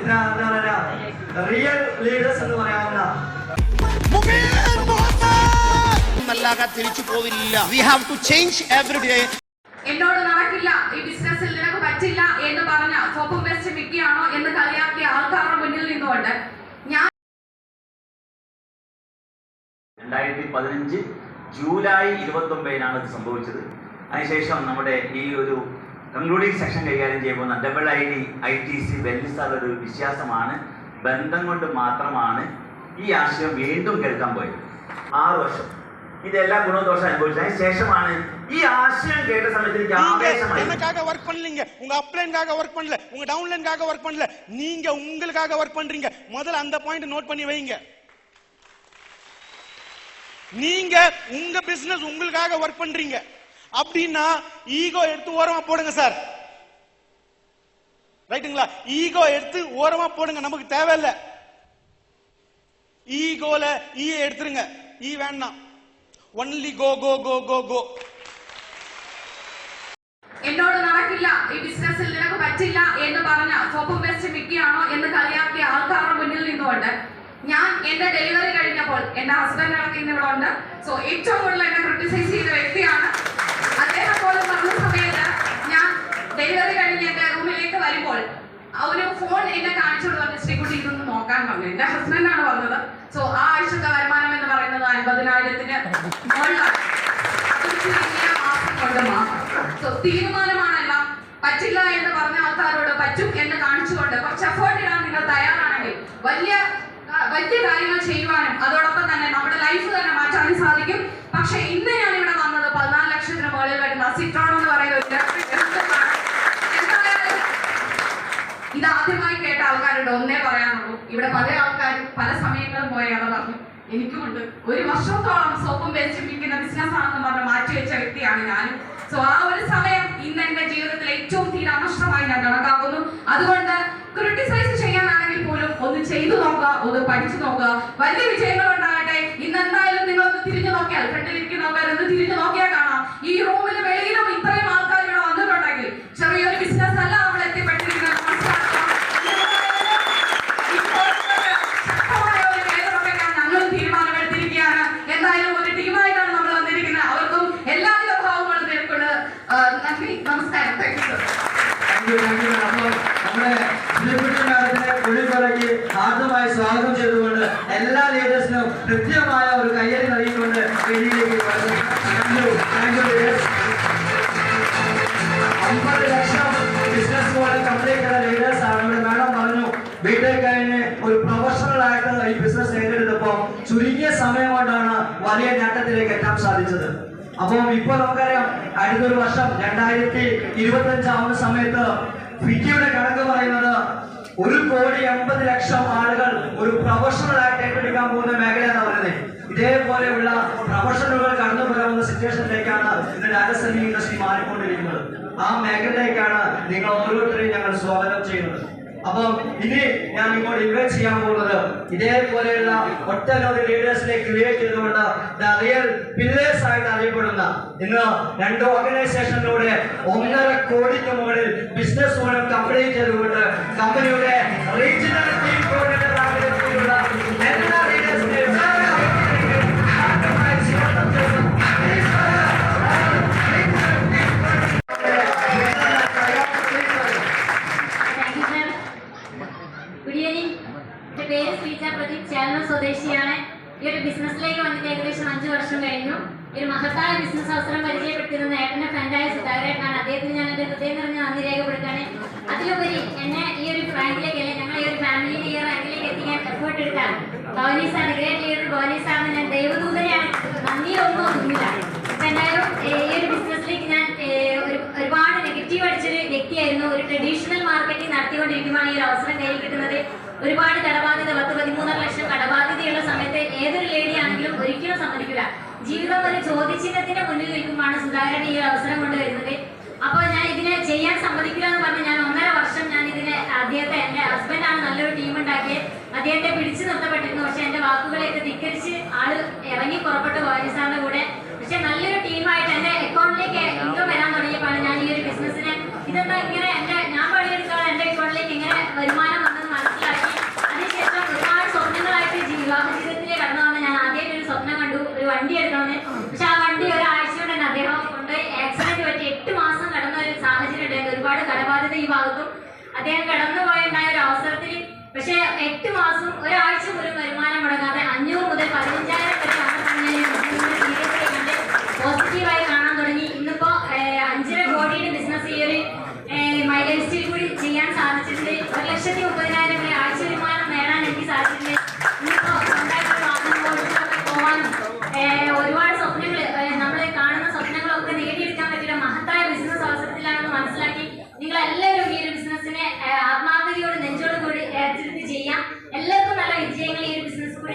എന്താ real leaders എന്ന് പറയാവുന്ന നല്ലാതെ തിരിച്ചു പോവില്ല. We have to change every day എന്നോട് നടക്കില്ല. ഈ ബിസിനസ്സിൽ നിനക്ക് പറ്റില്ല എന്ന് പറഞ്ഞ സോപ്പും വെസ്റ്റ് മിക്കിയാണോ എന്ന് കളിയാക്കിയ ആൾക്കാരുടെ മുന്നിൽ നിന്നുകൊണ്ട് ഞാൻ രണ്ടായിരത്തി പതിനഞ്ച് ജൂലൈ ഇരുപത്തി ഒമ്പതിനാണ് ഇത് സംഭവിച്ചത്. അതിനുശേഷം നമ്മുടെ ഈ ഒരു കൺക്ലൂഡിംഗ് സെക്ഷൻ കൈകാര്യം ചെയ്യുമ്പോൾ double I D I T C വെല്ലിസാർ ഒരു വിശ്വാസമാണ് ബന്ധം കൊണ്ട് മാത്രമാണ് ഈ ആശയം വീണ്ടും കേൾക്കാൻ പോയത് ആറ് വർഷം ഇതെല്ലാം ഗുണദോഷം അനുഭവിച്ചു അതിന് ശേഷമാണ് ഈ ആശയം കേട്ട സമയത്ത് എനിക്ക് நீங்க ആവേശമായി எனக்காக ஒர்க் பண்ணலீங்க உங்க அப்லைன்காக ஒர்க் பண்ணல உங்க டவுன்லைன்காக ஒர்க் பண்ணல நீங்க உங்களுக்காக ஒர்க் பண்றீங்க முதல்ல அந்த பாயிண்ட் நோட் பண்ணி வைங்க நீங்க உங்க பிசினஸ் உங்களுக்காக ஒர்க் பண்றீங்க அப்படின்னா ஈகோ எடுத்து ஓரமா போடுங்க சார் ரைட்டுங்களா ஈகோ எடுத்து ஓரமா போடுங்க நமக்கு தேவையில்ல ஈகோல ஈ எடுத்துருங்க ஈ வேண்டாம் ஒன்லி கோ கோ கோ கோ கோ എന്നോട് നടക്കില്ല ഈ ബിസിനസ്സിൽ നിനക്ക് പറ്റില്ല എന്ന് പറഞ്ഞ സോപ്പും പേസ്റ്റ് മിക്കിയാണോ എന്ന് കളിയാക്കിയ ആൾക്കാരുടെ മുന്നിൽ നിന്നുകൊണ്ട് ഞാൻ എന്റെ ഡെലിവറി കഴിഞ്ഞപ്പോൾ എന്റെ ഹസ്ബൻഡ് അടക്കം ഇന്ന് ഇവിടെ ഉണ്ട് സോ ഏറ്റവും കൂടുതൽ എന്നെ ക്രിട്ടിസൈസ് ചെയ്ത നോക്കാൻ പറഞ്ഞു എന്റെ ഹസ്ബൻഡാണ് പറഞ്ഞത് സോ ആ ആഴ്ചത്തെ വരുമാനം എന്ന് പറയുന്നത് അൻപതിനായിരത്തിന് തീരുമാനമാണ് എല്ലാം സോ പറ്റില്ല എന്ന് പറഞ്ഞ ആൾക്കാരോട് പറ്റും എന്ന് കാണിച്ചുകൊണ്ട് കുറച്ച് എഫേർട്ട് ഇടാൻ നിങ്ങൾ തയ്യാറാണെങ്കിൽ വലിയ വലിയ കാര്യങ്ങൾ ചെയ്യുവാനും അതോടൊപ്പം തന്നെ നമ്മുടെ ലൈഫ് തന്നെ മാറ്റാനും സാധിക്കും. പക്ഷെ ഇന്ന് ഞാൻ ഇത് ആദ്യമായി കേട്ട ആൾക്കാരുണ്ട്. ഒന്നേ പറയാനുള്ളൂ. ഇവിടെ പല ആൾക്കാരും പല സമയങ്ങളും പോയ കഥ പറഞ്ഞു എനിക്കുമുണ്ട്. ഒരു വർഷത്തോളം സോപ്പും പേസ്റ്റും വിൽക്കുന്ന ബിസിനസ് ആണെന്ന് പറഞ്ഞ് മാറ്റിവെച്ച വ്യക്തിയാണ് ഞാനും. സോ ആ ഒരു സമയം ഇന്ന് എന്റെ ജീവിതത്തിൽ ഏറ്റവും തീരാനഷ്ടമായി ഞാൻ കണക്കാക്കുന്നു. അതുകൊണ്ട് ക്രിട്ടിസൈസ് ചെയ്യാനാണെങ്കിൽ പോലും ഒന്ന് ചെയ്തു നോക്കുക ഒന്ന് പഠിച്ചു നോക്കുക. വലിയ വിജയങ്ങൾ ഉണ്ടാകട്ടെ ഇന്ന് എന്തായാലും നിങ്ങളൊന്ന് തിരിഞ്ഞു നോക്കിയാൽ ഫ്രണ്ടിലിരിക്കുന്നവരൊന്ന് തിരിഞ്ഞു നോക്കിയാൽ കാണാം. ഈ റൂമിന് കുഴിപ്പറയ്ക്ക് ആദ്യമായി സ്വാഗതം ചെയ്തുകൊണ്ട് എല്ലാ ലീഡേഴ്സിനും കൃത്യമായ ഒരു കയ്യടി നൽകിക്കൊണ്ട് വേദിയിലേക്ക് അമ്പത് ലക്ഷം ബിസിനസ് പോലെ ചെയ്ത ലീഡേഴ്സ് ആണ്. ഇവിടെ മാഡം പറഞ്ഞു ബിടെക് കഴിഞ്ഞ് ഒരു പ്രൊഫഷണൽ ആയിട്ട് ഈ ബിസിനസ് ഏറ്റെടുത്തപ്പോൾ ചുരുങ്ങിയ സമയം കൊണ്ടാണ് വലിയ നേട്ടത്തിലേക്ക് എത്താൻ സാധിച്ചത്. അപ്പോൾ ഇപ്പോൾ നമുക്കറിയാം അടുത്തൊരു വർഷം രണ്ടായിരത്തി ഇരുപത്തി സമയത്ത് ഫിറ്റിയുടെ കണക്ക് പറയുന്നത് ഒരു കോടി എൺപത് ലക്ഷം ആളുകൾ ഒരു പ്രൊഫഷണൽ ആയിട്ട് ഏറ്റെടുക്കാൻ പോകുന്ന മേഖലയാണ് പറയുന്നത് ഇതേപോലെയുള്ള പ്രൊഫഷണലുകൾ കടന്നു പോകുന്ന സിറ്റുവേഷനിലേക്കാണ് ഇന്ന് സെന്റിംഗ് ഇൻഡസ്ട്രി മാറിക്കൊണ്ടിരിക്കുന്നത്. ആ മേഖലയിലേക്കാണ് നിങ്ങൾ ഓരോരുത്തരെയും ഞങ്ങൾ സ്വാഗതം ചെയ്യുന്നത്. അപ്പം ഇനി ഞാൻ ഇങ്ങോട്ട് ഇൻവൈറ്റ് ചെയ്യാൻ പോകുന്നത് ഇതേപോലെയുള്ള ഒട്ടനവധി ലീഡേഴ്സിനെ ക്രിയേറ്റ് ചെയ്തുകൊണ്ട് ദ റിയൽ പില്ലേഴ്സ് ആയിട്ട് അറിയപ്പെടുന്ന ഇന്ന് രണ്ട് ഓർഗനൈസേഷനിലൂടെ ഒന്നര കോടിക്ക് മുകളിൽ ബിസിനസ് മൂലം കംപ്ലീറ്റ് ചെയ്തുകൊണ്ട് കമ്പനിയുടെ റീജിയണൽ അദ്ദേഹത്തിന് ഞാൻ എന്റെ ഹൃദയം നിറഞ്ഞ നന്ദി രേഖപ്പെടുത്താണ് അതിലുപരി എന്നെ ഈ ഒരു റാങ്കിലേക്ക് അല്ലെങ്കിൽ ഞങ്ങൾ ഈ ഒരു ഫാമിലിയുടെ ഈ റാങ്കിലേക്ക് എത്തിക്കാൻ എഫേർട്ട് എടുത്താണ്. Bhavani sir great leader Bhavani സാറിന് ഞാൻ ദൈവദൂതനെയാണ്. നന്ദിയൊന്നും ഒന്നുമില്ല ഇപ്പം എന്തായാലും ഈ ഒരു ബിസിനസ്സിലേക്ക് ഞാൻ ഒരു ഒരുപാട് നെഗറ്റീവ് അടിച്ചൊരു വ്യക്തിയായിരുന്നു. ഒരു ട്രഡീഷണൽ മാർക്കറ്റിംഗ് നടത്തിക്കൊണ്ടിരിക്കുമ്പോൾ ഈ ഒരു അവസരം കയ്യിൽ കിട്ടുന്നത്. ഒരുപാട് കടബാധ്യത പത്ത് പതിമൂന്നര ലക്ഷം കടബാധ്യതയുള്ള സമയത്ത് ഏതൊരു ലേഡി ആണെങ്കിലും ഒരിക്കലും സമ്മതിക്കില്ല. ജീവിതം ഒരു ചോദ്യചിഹ്നത്തിന്റെ മുന്നിൽ നിൽക്കുമ്പോഴാണ് സുധാകരൻ ഈ അവസരം കൊണ്ടുവരുന്നത്. അപ്പോൾ ഞാൻ ഇതിനെ ചെയ്യാൻ സമ്മതിക്കില്ല എന്ന് പറഞ്ഞ് ഞാൻ ഒന്നര വർഷം ഞാൻ ഇതിനെ അദ്ദേഹത്തെ എന്റെ ഹസ്ബൻഡാണ് നല്ലൊരു ടീം ഉണ്ടാക്കിയത്. അദ്ദേഹത്തെ പിടിച്ചു നിർത്തപ്പെട്ടിരുന്നു. പക്ഷെ എന്റെ വാക്കുകളെയൊക്കെ ധിക്കരിച്ച് ആൾ ഇറങ്ങി പുറപ്പെട്ടു ഭവാനി സാറിന്റെ കൂടെ പക്ഷെ നല്ലൊരു ടീമായിട്ട് എന്റെ അക്കൗണ്ടിലേക്ക് ഇൻകം വരാൻ തുടങ്ങിയപ്പോഴാണ് ഞാൻ ഈ ഒരു ബിസിനസ്സിനെ ഇതെന്താ ഇങ്ങനെ എന്റെ ഞാൻ പണിയെടുക്കാതെ എന്റെ അക്കൗണ്ടിലേക്ക് ഇങ്ങനെ വരുമാനം വന്നെന്ന് മനസ്സിലാക്കി പക്ഷേ എട്ട് മാസം ഒരാഴ്ച പോലും വരുമാനം മുടങ്ങാതെ അഞ്ഞൂറ് മുതൽ പതിനഞ്ചായിരം വരെ കണ്ട് പോസിറ്റീവായി കാണാൻ തുടങ്ങി ഇന്നിപ്പോ ഏഹ്, അഞ്ചര കോടിയുടെ ബിസിനസ് ഈ ഒരു മൈലേജ് സ്റ്റീൽ കൂടി ചെയ്യാൻ സാധിച്ചിട്ടുണ്ട് ഒരു ലക്ഷത്തി മുപ്പതിനായിരം വരെ ആഴ്ച വരുമാനം നേടാൻ എനിക്ക് സാധിച്ചിട്ടുണ്ട് ഇന്നിപ്പോ സ്വന്തമായിട്ട് വാഹനം ഓടിച്ചൊക്കെ പോവാനും ഏഹ്, ഒരുപാട് സ്വപ്നങ്ങൾ നമ്മൾ കാണുന്ന സ്വപ്നങ്ങളൊക്കെ നേടിയെടുക്കാൻ പറ്റിയ മഹത്തായ ബിസിനസ് അവസരത്തിലാണെന്ന് മനസ്സിലാക്കി നിങ്ങൾ എല്ലാവരും ഈ ഒരു ബിസിനസ്സിനെ ഏഹ്, ആത്മാർത്ഥതയോട് നെഞ്ചോട് കൂടി ഏറ്റെടുത്ത് ചെയ്യാം എല്ലാവർക്കും നല്ല വിജയങ്ങൾ ഈ ഒരു ബിസിനസ് കൂടി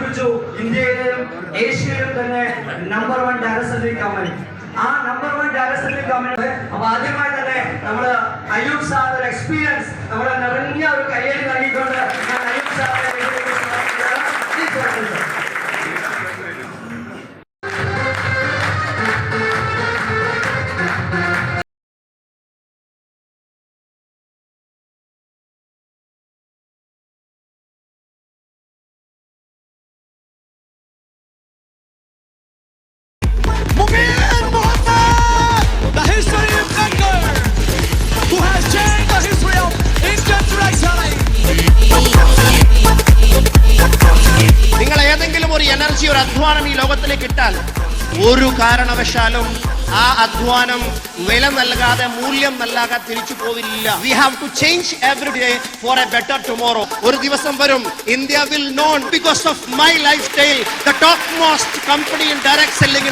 സൂചിപ്പിച്ചു ഇന്ത്യയിലും ഏഷ്യയിലും തന്നെ നമ്പർ വൺ സെന്റിംഗ് കമ്പനി ആ നമ്പർ വൺ സെന്റിംഗ് കമ്പനി അപ്പൊ ആദ്യമായി തന്നെ നമ്മൾ അയ്യൂബ് സാർ ഒരു എക്സ്പീരിയൻസ് നമ്മളെ നിറഞ്ഞ ഒരു കയ്യടി നൽകിക്കൊണ്ട് ഇട്ടാൽ ഒരു കാരണവശാലും ആ അധ്വാനം വില നൽകാതെ മൂല്യം നൽകാതെ തിരിച്ചു പോവില്ല. We have to change every day for a better tomorrow ഒരു ദിവസം വരും. India will known because of my life style the top most company in direct selling